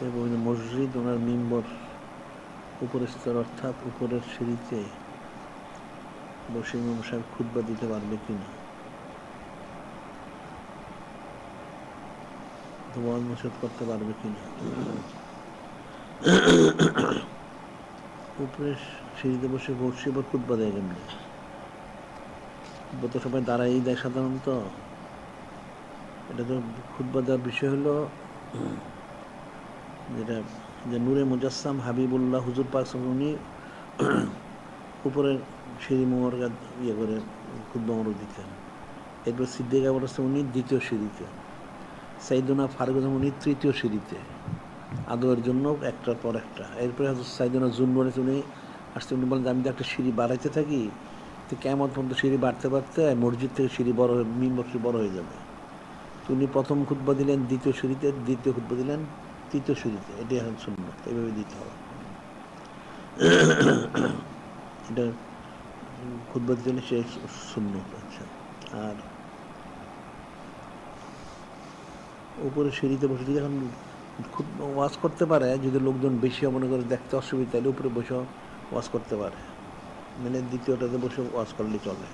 হচ্ছে মসজিদ, ওনার মিম্বর। উপরের স্তর অর্থাৎ উপরের সিঁড়িতে বসে ইমাম সাহেব খুতবা দিতে পারবে কিনা। দোয়াল মসজিদ করতে পারবে কিনা। উপরে সিঁড়িতে বসে বসে এবার খুতবা দেয় কেমনি? তো সবাই দাঁড়াই দেয় সাধারণত। এটা তো খুতবা দেওয়ার বিষয় হলো যেটা, যে নূরে মুজাসসাম হাবিবুল্লাহ হুজুর পাক উনি উপরের সিঁড়ি মোমর ইয়ে করে খুদ্া মরক দিতেন। এরপর সিদ্দিক আবার উনি দ্বিতীয় সিঁড়িতে। সাইদুনা ফারুক উনি তৃতীয় সিঁড়িতে। আদরের জন্য একটার পর একটা। এরপরে সাইদুনা জুন বলেছে উনি আসতে উনি বলেন আমি তো একটা সিঁড়ি বাড়াইতে থাকি, তো কেমন পর্যন্ত সিঁড়ি বাড়তে বাড়তে মসজিদ থেকে সিঁড়ি বড় হয়ে, মিম্বর বড় হয়ে যাবে। উনি প্রথম খুতবা দিলেন, দ্বিতীয় সিঁড়িতে দ্বিতীয় খুতবা দিলেন। তৃতীয় সিঁড়িতে এটাই এখন শূন্য এভাবে দিতে হবে। এটা খুতবা জন্য সে শূন্য আচ্ছা আর উপরে সিঁড়িতে বসে যদি এখন খুব ওয়াজ করতে পারে, যদি লোকজন বেশি মনে করে দেখতে অসুবিধা, তাহলে উপরে বসে ওয়াজ করতে পারে। মানে দ্বিতীয়টাতে বসে ওয়াজ করলে চলে।